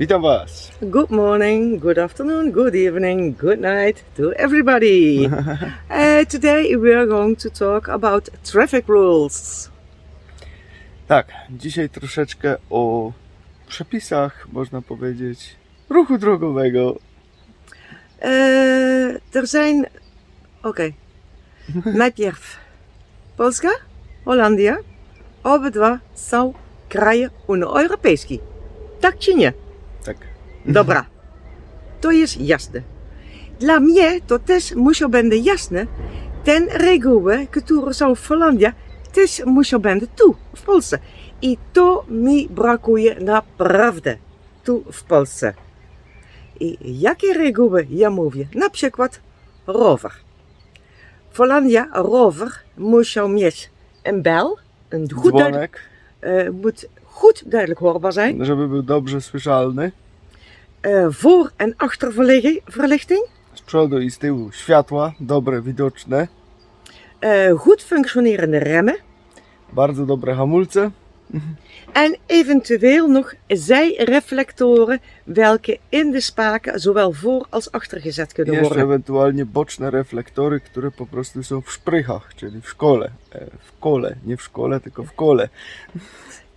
Witam Was. Good morning, good afternoon, good evening, good night to everybody. uh, today we are going to talk about traffic rules. Tak, dzisiaj troszeczkę o przepisach, można powiedzieć, ruchu drogowego. Uh, er zijn. Oké. Najpierw Polska, Hollandia, obydwa są kraje Unii Europejskiej. Tak czy nie? Tak. Dobra. To jest jasne. Dla mnie to też muszą będę jasne. Ten reguły, które są w Holandii, też muszą będę tu, w Polsce. I to mi brakuje naprawdę tu w Polsce. I jakie reguły ja mówię? Na przykład rower. W Holandii rower muszą mieć een bel, een goed Dzwonek, moet goed duidelijk hoorbaar zijn. żeby był dobrze słyszalny. Eh, voor- en achterverlichting. Z przodu i z tyłu światła, dobre, widoczne. eh, goed functionerende remmen. Bardzo dobre hamulce. En eventueel nog zijreflectoren, welke in de spaken zowel voor als achter gezet kunnen jeszcze worden. ewentualnie boczne reflektory, które po prostu są w szprychach, czyli w szkole. E, W kole, nie w szkole, tylko w kole.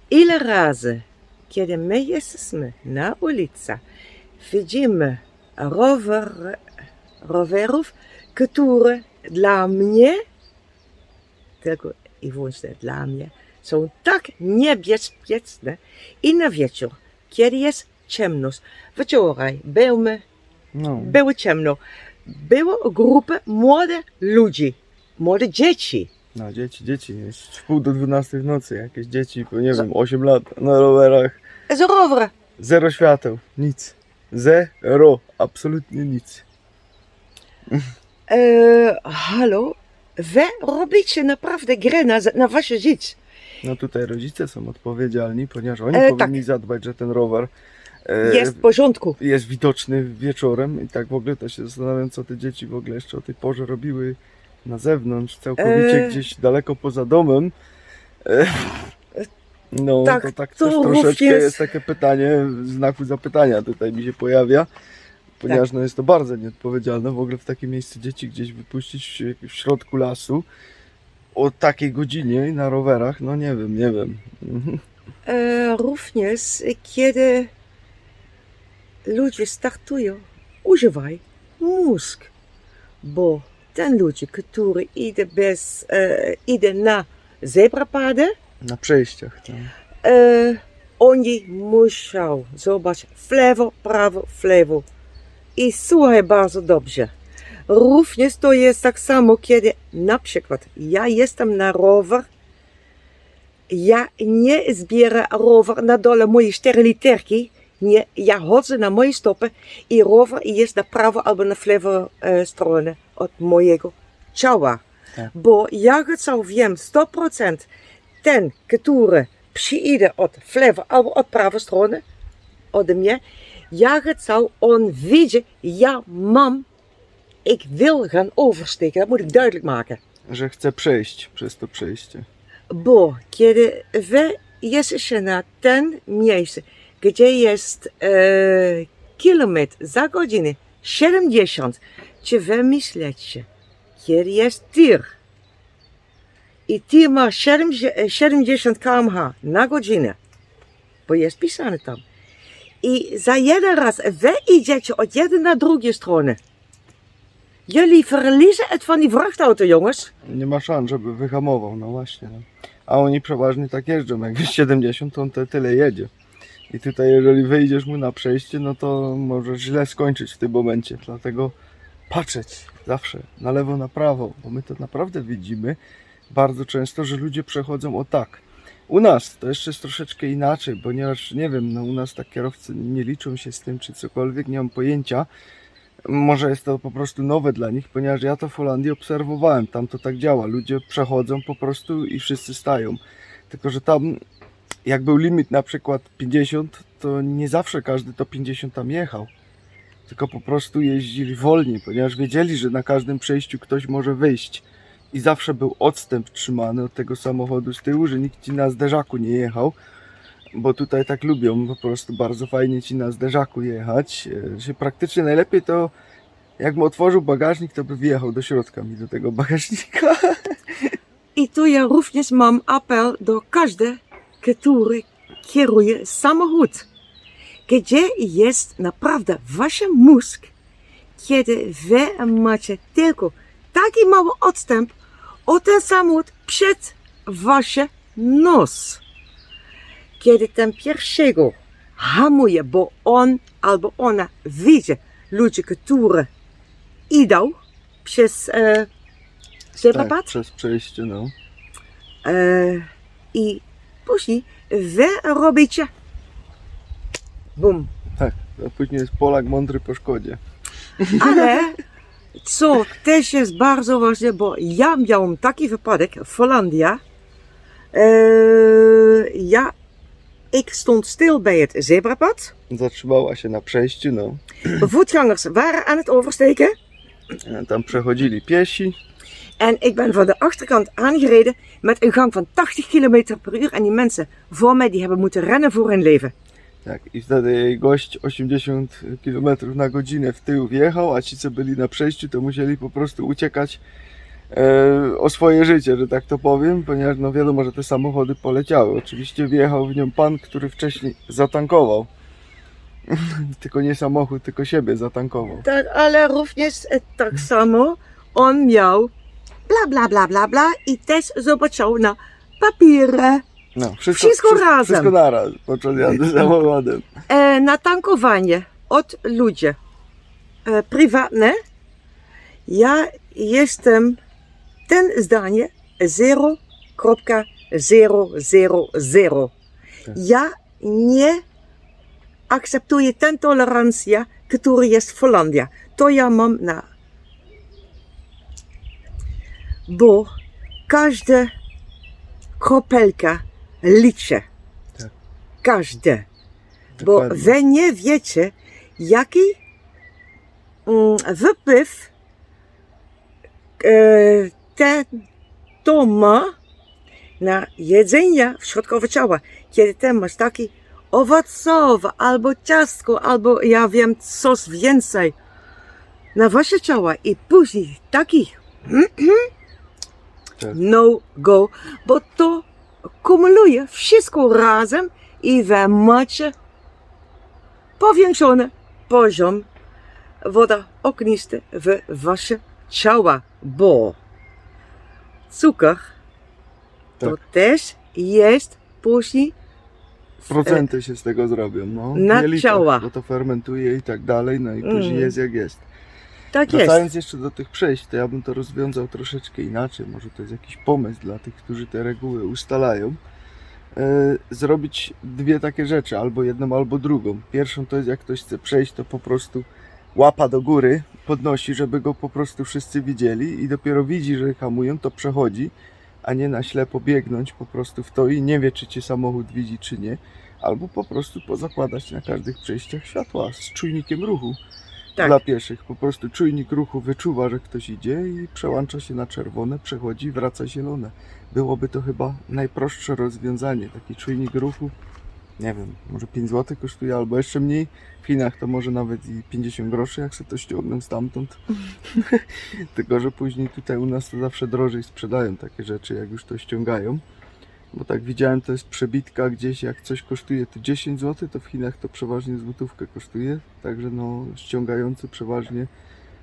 Ile razy, kiedy my jesteśmy na ulicy, widzimy rower, rowerów, które dla mnie, tylko i wyłącznie dla mnie, są tak niebezpieczne i na wieczór, kiedy jest ciemność. Wczoraj były, No. było ciemno, było grupy młodych ludzi, młode dzieci. No, dzieci, dzieci. Jest w pół do 12 w nocy. Jakieś dzieci, nie wiem, 8 lat na rowerach. Z rowerem. Zero świateł, nic. Zero, absolutnie nic. E, hallo, wy robicie naprawdę grę na, na wasze życie. No tutaj rodzice są odpowiedzialni, ponieważ oni E, powinni tak. zadbać, że ten rower e, Jest w porządku. jest widoczny wieczorem i tak w ogóle to się zastanawiam, co te dzieci w ogóle jeszcze o tej porze robiły na zewnątrz, całkowicie E. gdzieś daleko poza domem. E, no, Tak, to tak to też troszeczkę również- jest takie pytanie, znaku zapytania tutaj mi się pojawia. Ponieważ Tak. no jest to bardzo nieodpowiedzialne w ogóle w takie miejsce dzieci gdzieś wypuścić w środku lasu o takiej godzinie na rowerach, no nie wiem, nie wiem. E, również, kiedy ludzie startują, używaj mózg. Bo ten ludzie, który idzie, bez, e, idzie na zebrapady, Na przejściach. Tam. e, oni muszą zobaczyć w lewo, prawo, w lewo. I słuchaj bardzo dobrze. Również to jest tak samo, kiedy na przykład ja jestem na rower, ja nie zbieram rower na dole mojej steryliterki, nie, ja chodzę na moje stopy i rower jest na prawo albo na lewo e, stronę od mojego ciała. Tak. Bo ja chcę wiem 100% ten, który przyjdzie od lewo albo od prawej strony ode mnie, ja chcę on widzi, ja mam, ik wil gaan oversteken. Dat moet ik duidelijk maken. Że chce przejść przez to przejście. Bo kiedy wy jesteście na ten miejsce, gdzie jest e, kilometr za godzinę 70, czy wy myślicie, kiedy jest tir i tir ma 70 70 km na godzinę, bo jest pisane tam. I za jeden raz wy idziecie od jednej na drugie stronę. Jullie verliezen het van die vrachtauto, jongens. Nie ma szans, żeby wyhamował, no właśnie. No. A oni przeważnie tak jeżdżą, jak jest 70, to on te tyle jedzie. I tutaj jeżeli wyjdziesz mu na przejście, no to możesz źle skończyć w tym momencie. Dlatego patrzeć zawsze na lewo, na prawo, bo my to naprawdę widzimy bardzo często, że ludzie przechodzą o tak. U nas to jeszcze jest troszeczkę inaczej, ponieważ nie wiem, no u nas tak kierowcy nie liczą się z tym czy cokolwiek, nie mam pojęcia. Może jest to po prostu nowe dla nich, ponieważ ja to w Holandii obserwowałem. Tam to tak działa. Ludzie przechodzą po prostu i wszyscy stają. Tylko, że tam jak był limit na przykład 50, to nie zawsze każdy to 50 tam jechał. Tylko po prostu jeździli wolniej, ponieważ wiedzieli, że na każdym przejściu ktoś może wyjść. I zawsze był odstęp trzymany od tego samochodu z tyłu, że nikt ci na zderzaku nie jechał. Bo tutaj tak lubią po prostu bardzo fajnie ci na zderzaku jechać. E, Że praktycznie najlepiej to jakbym otworzył bagażnik, to by wjechał do środka mi do tego bagażnika. I tu ja również mam apel do każdego, który kieruje samochód. Gdzie jest naprawdę wasz mózg, kiedy wy macie tylko taki mały odstęp od ten samochód przed wasz nos. Kiedy ten pierwszego hamuje, bo on albo ona widzi ludzi, którzy idą przez e. Tak, przez przejście, no. E, I później wy robicie bum. Tak, a później jest Polak mądry po szkodzie. Ale co też jest bardzo ważne, bo ja miałem taki wypadek w Holandii. E, ik stond stil bij het zebrapad. Zatrzymała się na przejściu, no. Voetgangers waren aan het oversteken. E, Tam przechodzili piesi. En ik ben van de achterkant aangereden met een gang van 80 km per uur. En die mensen voor mij die hebben moeten rennen voor hun leven. Tak, i wtedy gość 80 km na godzinę w tył wjechał, a ci co byli na przejściu to musieli po prostu uciekać o swoje życie, że tak to powiem, ponieważ no wiadomo, że te samochody poleciały. Oczywiście wjechał w nią pan, który wcześniej zatankował. tylko nie samochód, tylko siebie zatankował. Tak, ale również e, tak samo on miał bla bla bla bla bla i też zobaczył na papierze No, wszystko, Wszystko wszystko razem. Wszystko naraz, podczas jazdy samochodem. e, na tankowanie od ludzi e, prywatne. Ja jestem ten zdanie 0,000. Tak. Ja nie akceptuję tę tolerancję, która jest w Holandii. To ja mam na. Bo każda kropelka liczy. Tak. Każde. Bo wy nie wiecie, jaki mm, wpływ e, ten to ma na jedzenie w środkowe ciała. Kiedy ten masz taki owocowy, albo ciastko, albo ja wiem coś więcej na wasze ciała i później taki Tak. no go, bo to kumuluje wszystko razem i wy macie powiększony poziom woda ognisty w wasze ciała, bo cukier to Tak. też jest później Procenty się z tego zrobią, no. Na Nie liczę, ciała. Bo to fermentuje i tak dalej, no i później Mm. jest jak jest. tak jest. Wracając jeszcze do tych przejść, to ja bym to rozwiązał troszeczkę inaczej. Może to jest jakiś pomysł dla tych, którzy te reguły ustalają. E, zrobić dwie takie rzeczy, albo jedną, albo drugą. Pierwszą to jest, jak ktoś chce przejść, to po prostu łapa do góry, podnosi, żeby go po prostu wszyscy widzieli i dopiero widzi, że hamują, to przechodzi, a nie na ślepo biegnąć po prostu w to i nie wie, czy cię samochód widzi, czy nie. Albo po prostu pozakładać na każdych przejściach światła z czujnikiem ruchu Tak. dla pieszych. Po prostu czujnik ruchu wyczuwa, że ktoś idzie i przełącza się na czerwone, przechodzi, wraca zielone. Byłoby to chyba najprostsze rozwiązanie. Taki czujnik ruchu, nie wiem, może 5 zł kosztuje albo jeszcze mniej. W Chinach to może nawet i 50 groszy, jak sobie to ściągną stamtąd. Tylko, że później tutaj u nas to zawsze drożej sprzedają takie rzeczy, jak już to ściągają. Bo tak widziałem, to jest przebitka gdzieś, jak coś kosztuje to 10 zł, to w Chinach to przeważnie złotówkę kosztuje. Także no, ściągający przeważnie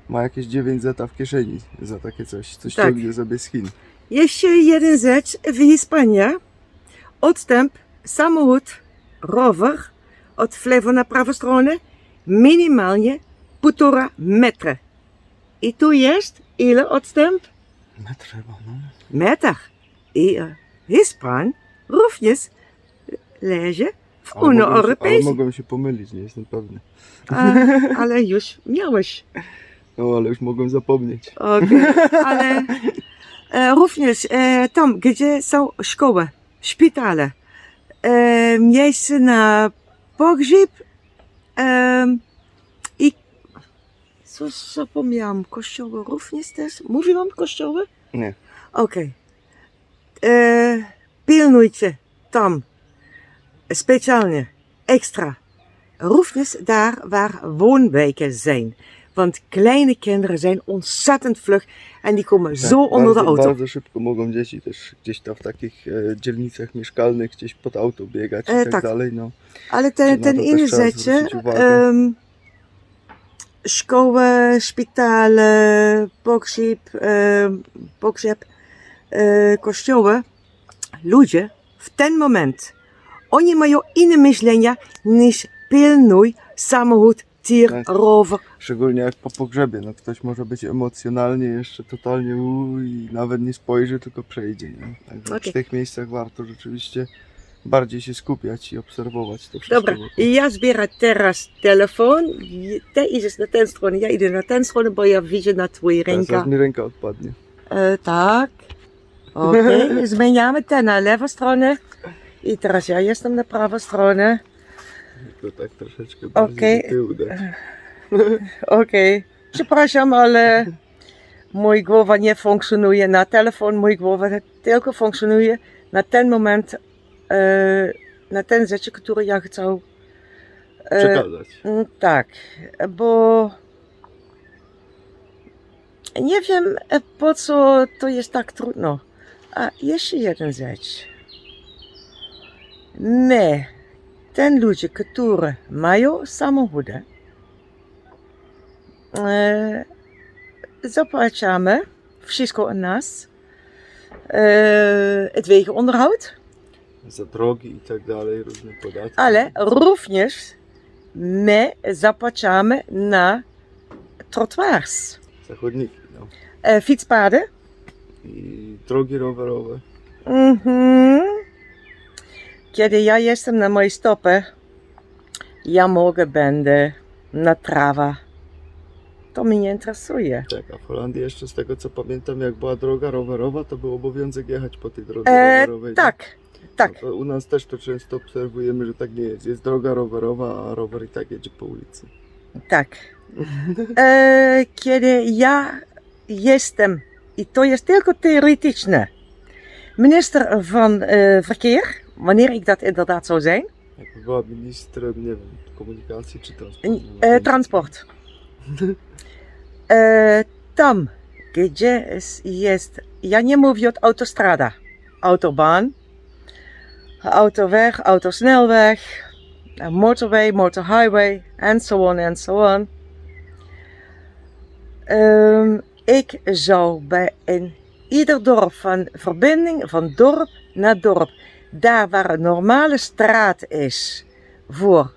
ma jakieś 9 zeta w kieszeni za takie coś, co ściągnie sobie z Chin. Jeszcze jeden rzecz w Hiszpanii. Odstęp samochód, rower od lewo na prawą stronę minimalnie półtora metra. I tu jest ile odstęp? No trzeba, no. Metr. I e, Hiszpan również leży w Ale Unii mogą, się, ale Europejskiej. mogą się pomylić, nie jestem pewny. A, ale już miałeś. No ale już mogą zapomnieć. Okej, ale e, również e, tam, gdzie są szkoły, szpitale, e, miejsce na pogrzeb e, i coś zapomniałam, kościoły również też. Mówiłam kościoły? Nie. Okej. E, Pilnujcie tam specialnie, extra, roefjes daar waar woonwijken zijn. Want kleine kinderen zijn ontzettend vlug en die komen zo Tak, onder de bardzo, auto. Bardzo szybko mogą dzieci też gdzieś tam w takich e, dzielnicach mieszkalnych gdzieś pod auto biegać i E, tak, tak. dalej. No. Ale Czy ten, na ten to też trzeba inzetje, zwrócić uwagę? szkoły, szpitale, pogrzeb, ehm pogrzeb e, kościoły, ludzie w ten moment, oni mają inne myślenia niż pilnuj samochód, tir, Tak. rower. Szczególnie jak po pogrzebie, no ktoś może być emocjonalnie jeszcze totalnie u i nawet nie spojrzy, tylko przejdzie. Nie? Także Okej. w tych miejscach warto rzeczywiście bardziej się skupiać i obserwować to wszystko. Dobra, ja zbieram teraz telefon, ty idziesz na tę stronę, ja idę na tę stronę, bo ja widzę na twój Teraz ręka. aż mi ręka odpadnie. E, tak. Okej, zmieniamy te na lewą stronę. I teraz ja jestem na prawą stronę. To tak troszeczkę bardziej Okej. do tyłu dać. Okej. Przepraszam, ale mój głowa nie funkcjonuje na telefon. Mój głowa tylko funkcjonuje na ten moment, e, na ten rzeczy, które ja chcę. e, Przekazać. Tak, bo nie wiem e, po co to jest tak trudno. A jeszcze jeden rzecz. My, ten ludzie, którzy mają samochody, e, zapłacamy wszystko od nas. E, het wegenonderhoud, Za drogi i tak dalej, różne podatki. ale również my zapłacamy na trottoirs. Za chodniki, no. E, fietspaden. I drogi rowerowe. Mhm. Kiedy ja jestem na mojej stopie, ja mogę będę na trawa. To mnie nie interesuje. Tak, a w Holandii jeszcze z tego co pamiętam, jak była droga rowerowa, to był obowiązek jechać po tej drodze E, rowerowej. tak, tak. No u nas też to często obserwujemy, że tak nie jest. Jest droga rowerowa, a rower i tak jedzie po ulicy. Tak. E, kiedy ja jestem, i to jest tylko theoretyczne, minister van e, Verkeer, wanneer ik dat inderdaad zou zijn, Jakby była ministrem, nie wiem, komunikacji czy transportu. e, transport. E, tam, gdzie jest- ja nie mówię od autostrada, autobaan, autoweg, autosnelweg, eh, motorway, motorhighway, and so on and so on. Ehm, ik zou bij in ieder dorp van verbinding van dorp naar dorp, daar waar een normale straat is voor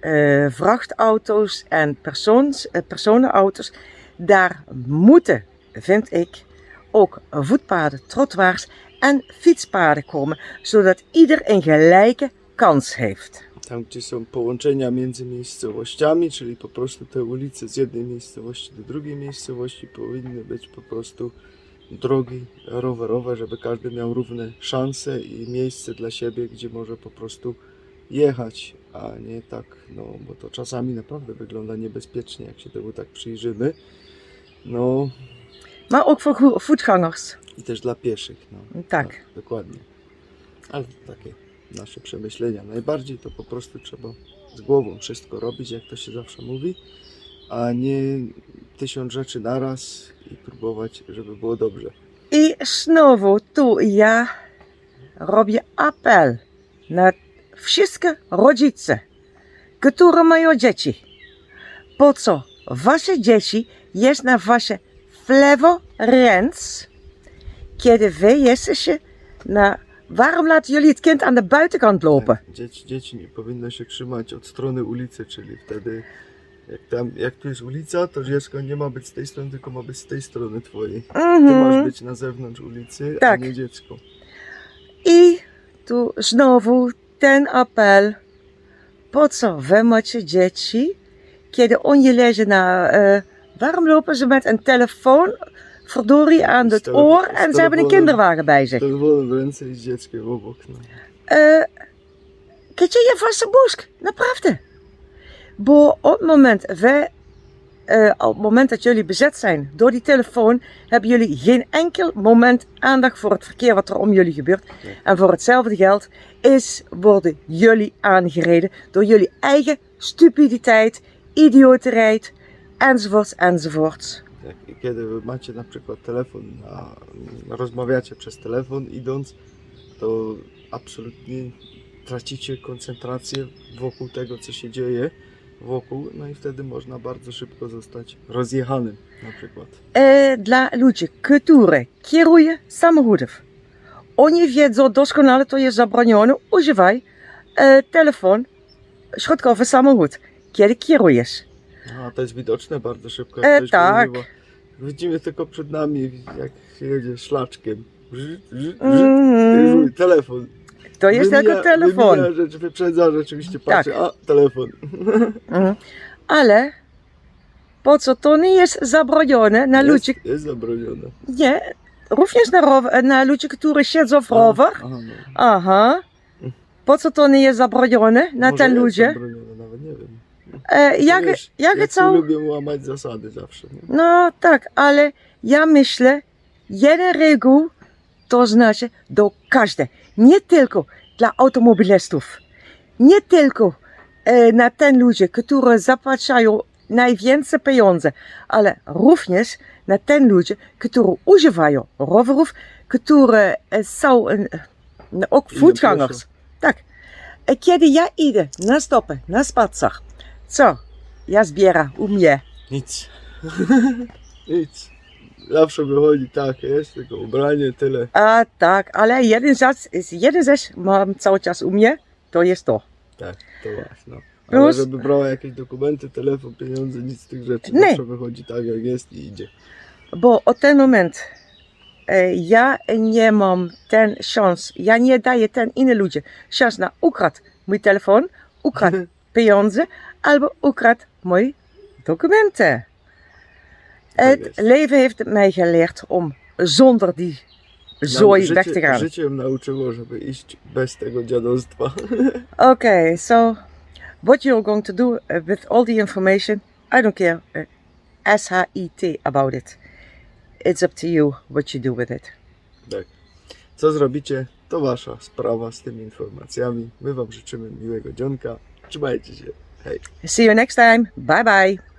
eh, vrachtauto's en persoons, eh, personenauto's, daar moeten, vind ik, ook voetpaden, trottoirs en fietspaden komen, zodat ieder een gelijke kans heeft. Tam, gdzie są połączenia między miejscowościami, czyli po prostu te ulice z jednej miejscowości do drugiej miejscowości, powinny być po prostu drogi rowerowe, żeby każdy miał równe szanse i miejsce dla siebie, gdzie może po prostu jechać, a nie tak, no bo to czasami naprawdę wygląda niebezpiecznie, jak się temu tak przyjrzymy. No Maar ook voor voetgangers. i też dla pieszych. No. Tak. dokładnie. Ale takie nasze przemyślenia. Najbardziej to po prostu trzeba z głową wszystko robić, jak to się zawsze mówi, a nie tysiąc rzeczy naraz i próbować, żeby było dobrze. I znowu tu ja robię apel na wszystkie rodzice, które mają dzieci. Po co wasze dzieci jest na wasze wlewo ręce, kiedy wy jesteście na... Waarom laten jullie het kind aan de buitenkant lopen? Dzieci, dzieci nie powinno się trzymać od strony ulicy, czyli wtedy jak, tam, jak tu jest ulica, to dziecko nie ma być z tej strony, tylko ma być z tej strony twojej. Ty masz Mhm. być na zewnątrz ulicy, Tak. a nie dziecko. I tu znowu ten apel. Po co wy macie dzieci, kiedy oni lezen na... eh, waarom lopen ze met een telefoon, verdorie, aan het Telefoon- oor en ze hebben een telefoon- kinderwagen bij zich? Telefonem w ręce i z dzieckiem obok. No. Eh, je vast een boek, naprawdę. Bo op het moment, wij eh, op het moment dat jullie bezet zijn door die telefoon, hebben jullie geen enkel moment aandacht voor het verkeer wat er om jullie gebeurt. En voor hetzelfde geld is, worden jullie aangereden door jullie eigen stupiditeit, idioterheid, enzovoorts, enzovoorts. Jak, kiedy macie na przykład telefon, a rozmawiacie przez telefon idąc, to absolutnie tracicie koncentrację wokół tego, co się dzieje wokół, no i wtedy można bardzo szybko zostać rozjechanym na przykład. E, dla ludzi, którzy kierują samochodów, oni wiedzą doskonale, to jest zabronione, używaj e, telefon, środkowy samochód, kiedy kierujesz. No, a to jest widoczne bardzo szybko. E, tak. używa. Widzimy tylko przed nami, jak się jedzie szlaczkiem. Ży, ży, ży, Mhm. Telefon. To jest Wymija- tylko telefon. Wymija rzecz, wyprzedza rzeczywiście, patrzy, Tak. a telefon. Mhm. Ale po co to nie jest zabronione na ludzi, Jest, jest zabronione. nie, również na, row- na ludzi, którzy siedzą w rower. Aha, no. Aha. Po co to nie jest zabronione na Może te jest ludzie? zabronione, nawet nie wiem. E, jak, Wiesz, jak Jacy co? lubią łamać zasady zawsze. Nie? No tak, ale ja myślę, jeden reguł to znaczy do każde. Nie tylko dla automobilistów. Nie tylko e, na ten ludzie, którzy zapłacają najwięcej pieniądze, ale również na ten ludzie, którzy używają rowerów, które e, są e, no, ook voetgangers. Tak. E, Kiedy ja idę na stopę, na spacer, co ja zbieram u mnie? Nic. Nic. Zawsze wychodzi tak, jest tylko ubranie, tyle. A tak, ale jeden rzecz jeden rzecz mam cały czas u mnie, to jest to. Tak, to właśnie. No. Ale Plus- żeby brała jakieś dokumenty, telefon, pieniądze, nic z tych rzeczy. Nie. Zawsze wychodzi tak jak jest i idzie. Bo od ten moment e, ja nie mam ten szans, ja nie daję ten inny ludzie szans na ukradł mój telefon, ukradł pieniądze albo ukradł moje documenten. Het leven heeft mij geleerd om zonder die zooi Nam weg te gaan. Życie ją nauczyło, żeby iść bez tego dziadostwa. Okay, so what you're going to do uh, with all the information, I don't care. Uh, S-H-I-T about it. It's up to you what you do with it. tak. Co zrobicie, to wasza sprawa z tymi informacjami. My wam życzymy miłego dzionka. Trzymajcie się. Hej. See you next time. Bye bye.